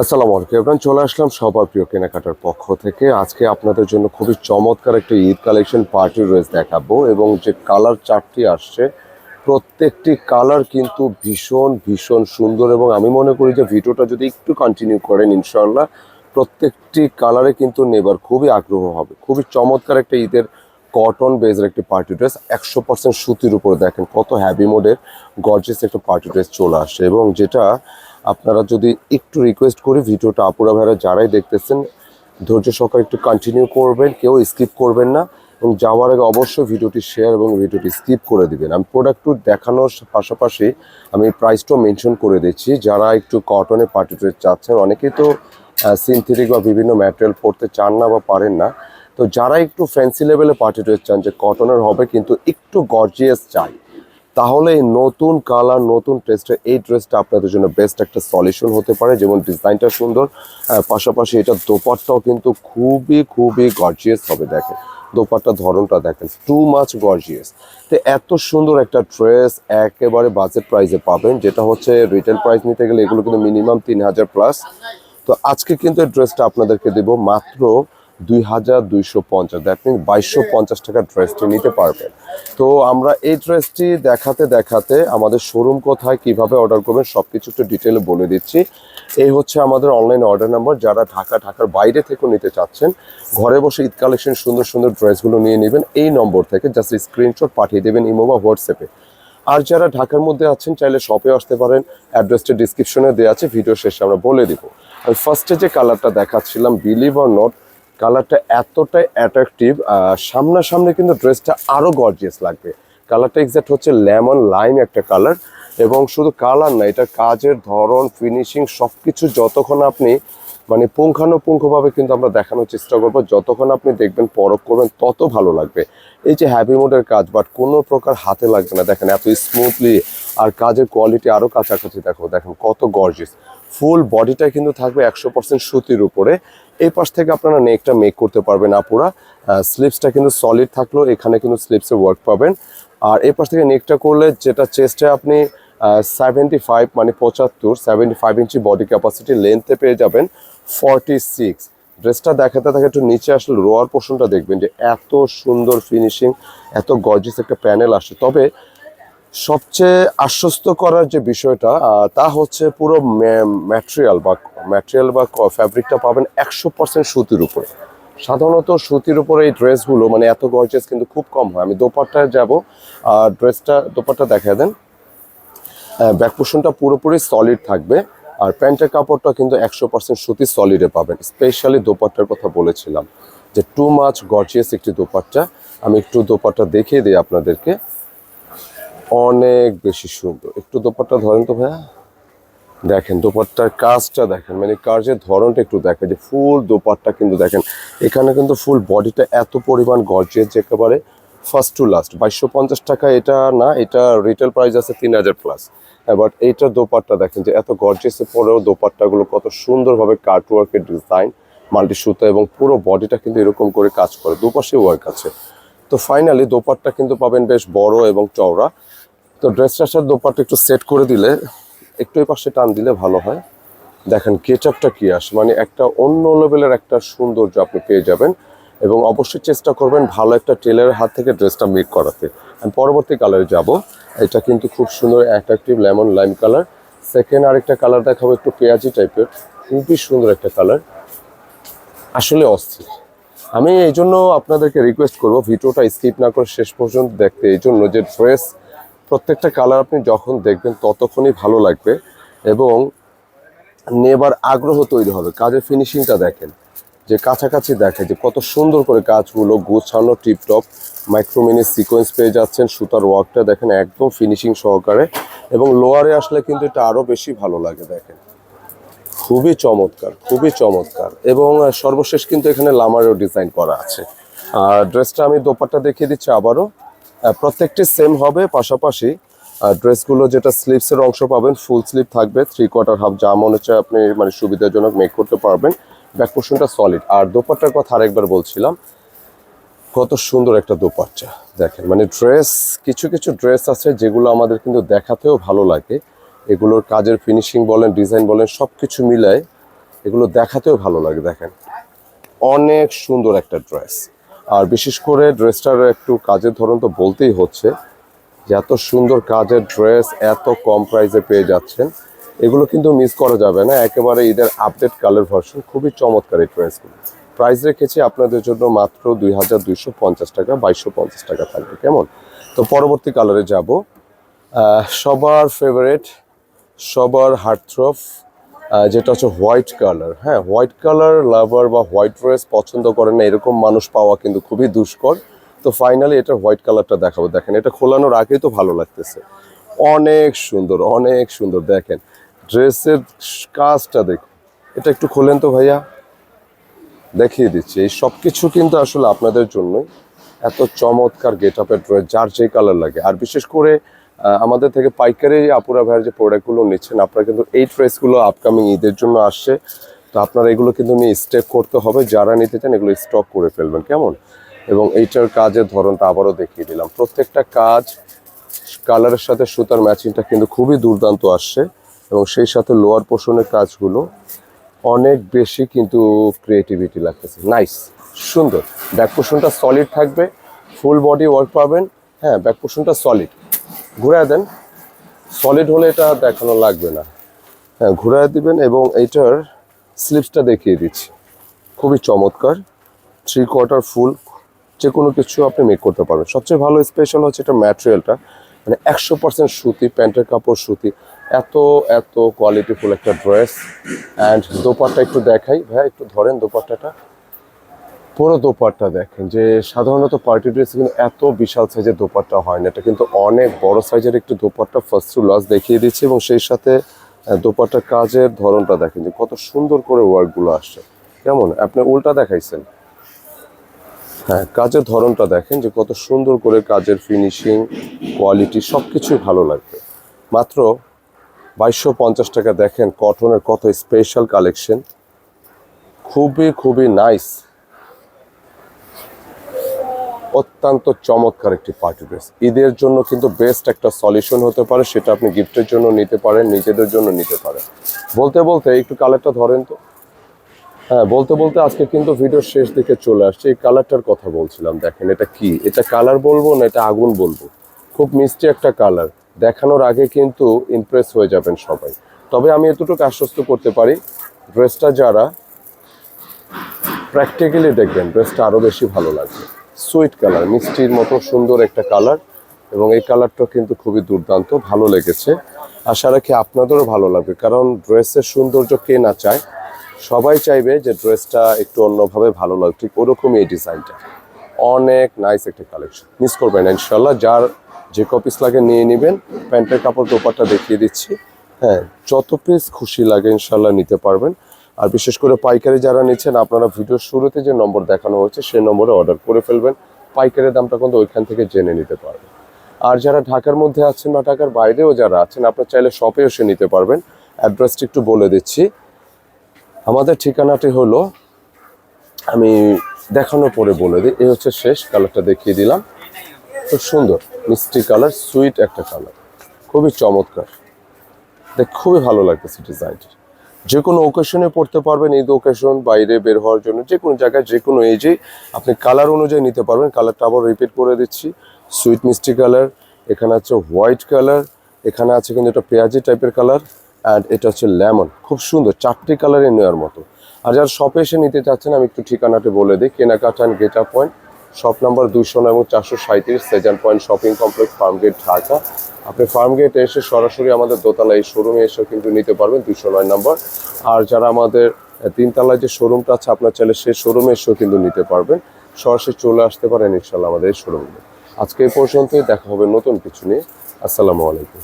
আসসালামু আলাইকুম এবার চলে আসলাম সবার প্রিয় কেনাকাটার পক্ষ থেকে। আজকে আপনাদের জন্য খুবই চমৎকার একটা ঈদ কালেকশন পার্টি ড্রেস দেখাবো এবং যে কালার চারটি আসছে, প্রত্যেকটি কালার কিন্তু ভীষণ ভীষণ সুন্দর এবং আমি মনে করি যে ভিডিওটা যদি একটু কন্টিনিউ করেন ইনশাল্লাহ প্রত্যেকটি কালারে কিন্তু নেবার খুবই আগ্রহ হবে। খুবই চমৎকার একটা ঈদের কটন বেজের একটি পার্টি ড্রেস একশো পার্সেন্ট সুতির উপরে দেখেন কত হ্যাভি মোডের গর্জেস একটা পার্টি ড্রেস চলে আসছে এবং যেটা আপনারা যদি একটু রিকোয়েস্ট করি, ভিডিওটা আপুরা ভাইরা যারাই দেখতেছেন, ধৈর্য সহকারে একটু কন্টিনিউ করবেন, কেউ স্কিপ করবেন না এবং যাওয়ার আগে অবশ্যই ভিডিওটি শেয়ার এবং ভিডিওটি স্কিপ করে দিবেন। আমি প্রোডাক্ট দেখানোর পাশাপাশি আমি প্রাইসটাও মেনশন করে দিচ্ছি। যারা একটু কটনে পার্টি ড্রেস চাচ্ছেন, অনেকেই তো সিনথেটিক বা বিভিন্ন ম্যাটেরিয়াল পরতে চান না বা পারেন না। তো যারা একটু ফ্যান্সি লেভেলে পার্টি ড্রেস চান যে কটনের হবে, কিন্তু একটু গর্জিয়াস চাই। তাহলে নতুন কালার নতুন টেস্টে এই ড্রেসটা আপনাদের জন্য বেস্ট একটা সলিউশন হতে পারে, যেমন ডিজাইনটা সুন্দর। পাশাপাশি এটা দোপাট্টাও কিন্তু খুবই খুবই গর্জিয়াস হবে, দেখেন। দোপাট্টার ধরনটা দেখেন টু মাচ গর্জিয়াস তো এত সুন্দর একটা ড্রেস একেবারে বাজেট প্রাইসে পাবেন, যেটা হচ্ছে রিটেল প্রাইস নিতে গেলে এগুলো কিন্তু মিনিমাম তিন হাজার প্লাস তো আজকে কিন্তু এই ড্রেসটা আপনাদেরকে দেব মাত্র দুই হাজার দুইশো পঞ্চাশ। দ্যাট মিন বাইশশো পঞ্চাশ টাকার ড্রেসটি নিতে পারবেন তো আমরা এই ড্রেসটি দেখাতে দেখাতে আমাদের শোরুম কোথায়, কীভাবে অর্ডার করবেন সব কিছু একটু ডিটেলে বলে দিচ্ছি। এই হচ্ছে আমাদের অনলাইন অর্ডার নাম্বার যারা ঢাকা, ঢাকার বাইরে থেকেও নিতে চাচ্ছেন, ঘরে বসে ঈদ কালেকশন সুন্দর সুন্দর ড্রেসগুলো নিয়ে নেবেন। এই নম্বর থেকে জাস্ট স্ক্রিনশট পাঠিয়ে দেবেন ইমো বা হোয়াটসঅ্যাপে আর যারা ঢাকার মধ্যে আছেন, চাইলে শপে আসতে পারেন। অ্যাড্রেসটা ডিসক্রিপশনে দেওয়া আছে ভিডিও শেষে আমরা বলে দিব। আমি ফার্স্টে যে কালারটা দেখাচ্ছিলাম বিলিভ অর নট কালারটা এতটাই অ্যাট্রাকটিভ সামনাসামনি কিন্তু ড্রেসটা আরও গর্জিয়াস লাগবে। কালারটা এক্সাক্ট হচ্ছে লেমন লাইম একটা কালার এবং শুধু কালার না, এটা কাজের ধরন ফিনিশিং সব কিছু যতক্ষণ আপনি মানে পুঙ্খানুপুঙ্খভাবে কিন্তু আমরা দেখানোর চেষ্টা করব। যতক্ষণ আপনি দেখবেন পরখ করবেন, তত ভালো লাগবে। এই যে হ্যাভি মোডের কাজ বাট কোনো প্রকার হাতে লাগবে না। দেখেন এত স্মুথলি আর কাজের কোয়ালিটি আরও কাছাকাছি দেখো, দেখেন কত গর্জিয়াস ফুল বডিটা কিন্তু থাকবে একশো পার্সেন্ট সুতির উপরে। এই পাশ থেকে আপনারা নেকটা মেক করতে পারবেন আপুরা। স্লিপসটা কিন্তু সলিড থাকলেও এখানে কিন্তু স্লিপসে ওয়ার্ক পাবেন। আর এই পাশ থেকে নেকটা করলে যেটা চেস্টে আপনি সেভেন্টি ফাইভ মানে পঁচাত্তর seventy five inch body capacity লেন্থে পেয়ে যাবেন। ফর্টি সিক্স ড্রেসটা দেখাতে থাকে একটু নিচে আসলে রোয়ার পোর্শনটা দেখবেন যে এত সুন্দর ফিনিশিং এত গর্জিয়াস একটা প্যানেল আসে তবে সবচেয়ে আশ্বস্ত করার যে বিষয়টা তা হচ্ছে পুরো ম্যাটেরিয়াল বা ম্যাটেরিয়াল বা ফ্যাব্রিকটা পাবেন একশো পার্সেন্ট সুতির উপরে। সাধারণত সুতির উপরে এই ড্রেসগুলো মানে এত গর্জিয়াস কিন্তু খুব কম হয়। আমি দোপাট্টায় যাব আর ড্রেসটা দোপাট্টা দেখা দেন। ব্যাক পোর্শনটা পুরোপুরি সলিড থাকবে। আর প্যান্টের কাপড়টা কিন্তু একশো পার্সেন্ট সুতি সলিডে পাবেন। স্পেশালি দোপাট্টার কথা বলেছিলাম যে টু মাছ গর্জিয়াস একটি দোপাট্টা। আমি একটু দোপাট্টা দেখিয়ে দিই আপনাদেরকে। অনেক বেশি সুন্দর। একটু দোপাট্টা ধরেন তো ভাইয়া। দেখেন দোপাট্টার কাজটা দেখেন। মানে কাজের ধরনটা একটু দেখেন যে ফুল দোপাট্টা কিন্তু দেখেন। এখানে কিন্তু ফুল বডিটা এত পরিমাণ গর্জিয়াস যে একেবারে ফার্স্ট টু লাস্ট বাইশশো পঞ্চাশ টাকা এটা না, এটা রিটেল প্রাইস আছে তিন হাজার প্লাস বাট এইটার দোপাট্টা দেখেন যে এত গর্জিয়াসের পরেও দোপাট্টাগুলো কত সুন্দরভাবে কাটওয়ার্কের ডিজাইন মাল্টি সুতা এবং পুরো বডিটা কিন্তু এরকম করে কাজ করে দুপাশে ওয়ার্ক আছে। তো ফাইনালি দোপাট্টা কিন্তু পাবেন বেশ বড় এবং চওড়া। তো ড্রেসটার সাথে দোপাট্টা একটু সেট করে দিলে, একটু এই পাশে টান দিলে ভালো হয়। দেখেন কেচাপটা কি আসে? মানে একটা অন্য লেভেলের একটা সৌন্দর্য আপনি পেয়ে যাবেন। এবং অবশ্যই চেষ্টা করবেন ভালো একটা টেলারের হাত থেকে ড্রেসটা মেক করাতে। আমি পরবর্তী কালারে যাব। এটা কিন্তু খুব সুন্দর attractive lemon lime colour second আরেকটা কালার দেখাবো একটু পেঁয়াজি টাইপের খুবই সুন্দর একটা কালার আসলে অস্থির। আমি এই জন্য আপনাদেরকে রিকোয়েস্ট করব ভিডিওটা স্কিপ না করে শেষ পর্যন্ত দেখতে। এই জন্য যে ড্রেস প্রত্যেকটা কালার আপনি যখন দেখবেন ততক্ষণই ভালো লাগবে। এবং নেবার আগ্রহ তৈরি হবে। কাজের ফিনিশিংটা দেখেন। যে কাছাকাছি দেখে যে কত সুন্দর করে কাজগুলো গোছানো টিপটপ। মাইক্রোমিনি সিকোয়েন্স পেয়ে যাচ্ছেন, সুতার ওয়ার্কটা দেখেন একদম ফিনিশিং সহকারে। এবং লোয়ারে আসলে কিন্তু এটা আরও বেশি ভালো লাগে দেখেন। খুবই চমৎকার খুবই চমৎকার। এবং সর্বশেষ কিন্তু এখানে লামারও ডিজাইন করা আছে। আর ড্রেসটা আমি দোপাট্টা দেখিয়ে দিচ্ছি আবারও। প্রত্যেকটি সেম হবে, পাশাপাশি ড্রেসগুলো যেটা স্লিপসের অংশ পাবেন ফুল স্লিপ থাকবে থ্রি কোয়ার্টার হাফ যা মনে হচ্ছে আপনি মানে সুবিধাজনক মেক করতে পারবেন। ব্যাক পোর্শনটা সলিড আর দোপাট্টার কথা আরেকবার বলছিলাম, কত সুন্দর একটা দোপাট্টা। দেখেন মানে ড্রেস কিছু কিছু ড্রেস আছে যেগুলো আমাদের কিন্তু দেখাতেও ভালো লাগে। এগুলোর কাজের ফিনিশিং বলেন ডিজাইন বলেন সব কিছু মিলায় এগুলো দেখাতেও ভালো লাগে, দেখেন। অনেক সুন্দর একটা ড্রেস আর বিশেষ করে ড্রেসটার একটু কাজের ধরন তো বলতেই হচ্ছে, যে এত সুন্দর কাজের ড্রেস এত কম প্রাইসে পেয়ে যাচ্ছেন। এগুলো কিন্তু মিস করা যাবে না। একেবারে ঈদের আপডেট কালার ভার্সন খুবই চমৎকার এই ড্রেসগুলো প্রাইস রেখেছি আপনাদের জন্য মাত্র দুই হাজার দুইশো পঞ্চাশ টাকা, বাইশশো পঞ্চাশ টাকা থাকবে, কেমন? তো পরবর্তী কালারে যাব। সবার ফেভারেট সবার হার্টথ্রফ যেটা হচ্ছে হোয়াইট কালার হ্যাঁ হোয়াইট কালার লাভার বা হোয়াইট ড্রেস পছন্দ করেন না, এরকম মানুষ পাওয়া কিন্তু খুবই দুষ্কর। তো ফাইনালি এটা হোয়াইট কালারটা দেখাবো। দেখেন, এটা খোলানোর আগেই তো ভালো লাগতেছে। অনেক সুন্দর অনেক সুন্দর। দেখেন ড্রেসের কাজটা দেখুন। এটা একটু খোলেন তো ভাইয়া। দেখিয়ে দিচ্ছি। এই সব কিছু কিন্তু আসলে আপনাদের জন্যই। এত চমৎকার গেট আপের ড্রেস, যার যে কালার লাগে। আর বিশেষ করে আমাদের থেকে পাইকারি আপুরা ভাইয়ের যে প্রোডাক্টগুলো নিচ্ছেন, আপনারা কিন্তু এই ড্রেসগুলো আপকামিং ঈদের জন্য আসছে। তো আপনারা এগুলো কিন্তু নিয়ে স্টেপ করতে হবে। যারা নিতে চান, এগুলো স্টক করে ফেলবেন। কেমন? এবং এইটার কাজের ধরনটা আবারও দেখিয়ে দিলাম। প্রত্যেকটা কাজ, কালারের সাথে সুতার ম্যাচিংটা কিন্তু খুবই দুর্দান্ত আসছে। এবং সেই সাথে লোয়ার পোর্শনের কাজগুলো অনেক বেশি কিন্তু ক্রিয়েটিভিটি লাগতেছে। নাইস সুন্দর। ব্যাক পোর্শনটা সলিড থাকবে ফুল বডি ওয়ার্ক পাবেন। হ্যাঁ ব্যাক পোর্শনটা সলিড ঘুরায় দেন। সলিড হলে এটা দেখানো লাগবে না। হ্যাঁ ঘুরায় দিবেন এবং এটার স্লিপসটা দেখিয়ে দিচ্ছি। খুবই চমৎকার। থ্রি কোয়ার্টার ফুল যে কোনো কিছু আপনি মেক করতে পারবেন। সবচেয়ে ভালো স্পেশাল হচ্ছে এটা ম্যাটেরিয়ালটা মানে একশো পার্সেন্ট সুতি, প্যান্টের কাপড় সুতি, এত এত কোয়ালিটিফুল একটা ড্রেস অ্যান্ড দোপাট্টা একটু দেখাই। ভাই একটু ধরেন দোপাট্টাটা। পুরো দোপাট্টা দেখেন যে সাধারণত পার্টি ড্রেস কিন্তু এত বিশাল সাইজের দোপাট্টা হয় না। এটা কিন্তু অনেক বড় সাইজের একটু দোপাট্টা ফার্স্ট টু লাস্ট দেখিয়ে দিচ্ছি এবং সেই সাথে দোপাট্টার কাজের ধরনটা দেখেন যে কত সুন্দর করে ওয়ার্কগুলো আসছে। কেমন? আপনি উল্টা দেখাইছেন। হ্যাঁ কাজের ধরনটা দেখেন যে কত সুন্দর করে কাজের ফিনিশিং কোয়ালিটি সব কিছুই ভালো লাগবে। মাত্র বাইশশো পঞ্চাশ টাকা দেখেন কটনের কত স্পেশাল কালেকশন খুবই খুবই নাইস অত্যন্ত চমৎকার একটি পার্টি ড্রেস ঈদের জন্য কিন্তু বেস্ট একটা সলিউশন হতে পারে, সেটা আপনি গিফটের জন্য নিতে পারেন, নিজেদের জন্য নিতে পারেন। বলতে বলতে একটু কালারটা ধরেন তো। হ্যাঁ বলতে বলতে আজকে কিন্তু ভিডিওর শেষ দিকে চলে আসছে। এই কালারটার কথা বলছিলাম, দেখেন এটা কি? এটা কালার বলব না এটা আগুন বলব? খুব মিষ্টি একটা কালার। দেখানোর আগে কিন্তু ইমপ্রেস হয়ে যাবেন সবাই। তবে আমি এতটুকু আশ্বস্ত করতে পারি ড্রেসটা যারা প্র্যাকটিক্যালি দেখবেন ড্রেসটা আরও বেশি ভালো লাগবে। সুইট কালার মিষ্টির মতো সুন্দর একটা কালার এবং এই কালারটা কিন্তু খুবই দুর্দান্ত, ভালো লেগেছে। আশা রাখি আপনাদেরও ভালো লাগবে, কারণ ড্রেসের সৌন্দর্য কে না চায়, সবাই চাইবে যে ড্রেসটা একটু অন্যভাবে ভালো লাগে ঠিক ওরকমই এই ডিজাইনটা অনেক নাইস একটা কালেকশন মিস করবেন ইনশাল্লাহ যার যে কপিস লাগে নিয়ে নেবেন। প্যান্টের কাপড় দোপারটা দেখিয়ে দিচ্ছি। হ্যাঁ যত পিস খুশি লাগে ইনশাল্লাহ নিতে পারবেন। আর বিশেষ করে পাইকারি যারা নিচ্ছেন, আপনারা ভিডিওর শুরুতে যে নম্বর দেখানো হয়েছে সেই নম্বরে অর্ডার করে ফেলবেন। পাইকারের দামটা কিন্তু ওইখান থেকে জেনে নিতে পারবেন। আর যারা ঢাকার মধ্যে আছেন বা ঢাকার বাইরেও যারা আছেন, আপনার চাইলে শপে এসে নিতে পারবেন। অ্যাড্রেসটি একটু বলে দিচ্ছি। আমাদের ঠিকানাটি হলো, আমি দেখানোর পরে বলে দিই, এই হচ্ছে শেষ কালারটা দেখিয়ে দিলাম। খুব সুন্দর। মিষ্টি কালার, সুইট একটা কালার। খুবই চমৎকার। দেখ, খুবই ভালো লাগতেছে ডিজাইনটা। যে কোনো ওকেশনে পড়তে পারবেন, ঈদ ওকেশন বাইরে বের হওয়ার জন্য যে কোনো জায়গায় যে কোনো এজে আপনি কালার অনুযায়ী নিতে পারবেন। কালারটা আবার রিপিট করে দিচ্ছি। সুইট মিষ্টি কালার এখানে আছে হোয়াইট কালার এখানে আছে কিন্তু এটা পেঁয়াজি টাইপের কালার অ্যান্ড এটা হচ্ছে লেমন খুব সুন্দর, চারটি কালারে নেওয়ার মতো। আর যারা শপে এসে নিতে চাচ্ছেন, আমি একটু ঠিকানাটি বলে দিই, কেনাকাটা and gate point shop number নয় এবং চারশো সাঁত্রিশ Sezan point shopping complex Farmgate Dhaka. আপনি ফার্মগেটে এসে সরাসরি আমাদের দোতলা এই শোরুমে এসেও কিন্তু নিতে পারবেন দুশো নয় নম্বর। আর যারা আমাদের তিনতলায় যে শোরুমটা আছে, আপনার চাইলে সেই শোরুমে এসেও কিন্তু নিতে পারবেন। সরাসরি চলে আসতে পারেন ইনশাল্লাহ আমাদের এই শোরুমে আজকে এই পর্যন্তই, দেখা হবে নতুন কিছু নিয়ে। আসসালামু আলাইকুম।